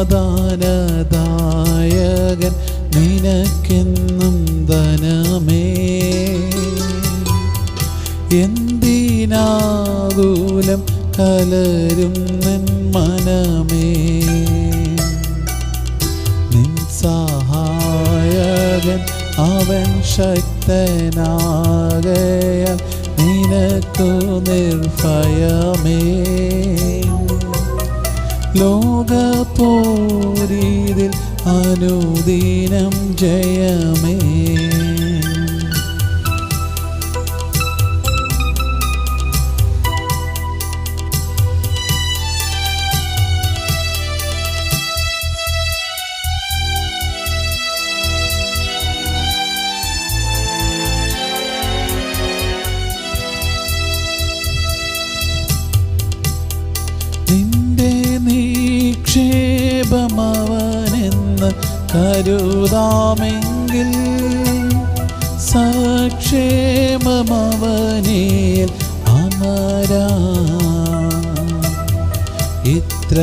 സമാധാനദായകൻ നിനക്കെന്നും ധനമേ. എന്തിനാകൂലം കലരും നിൻ മനമേ. നിൻ സഹായകൻ അവൻ ശക്തനാകയാൽ നിനക്കു നിർഭയമേ. ലോകപോരീതിൽ അനുദിനം ജയമേ. നിന്റെ നിക്ഷേപമവനെന്ന് കരുതാമെങ്കിൽ സക്ഷേമമവനിൽ അമരാ. ഇത്ര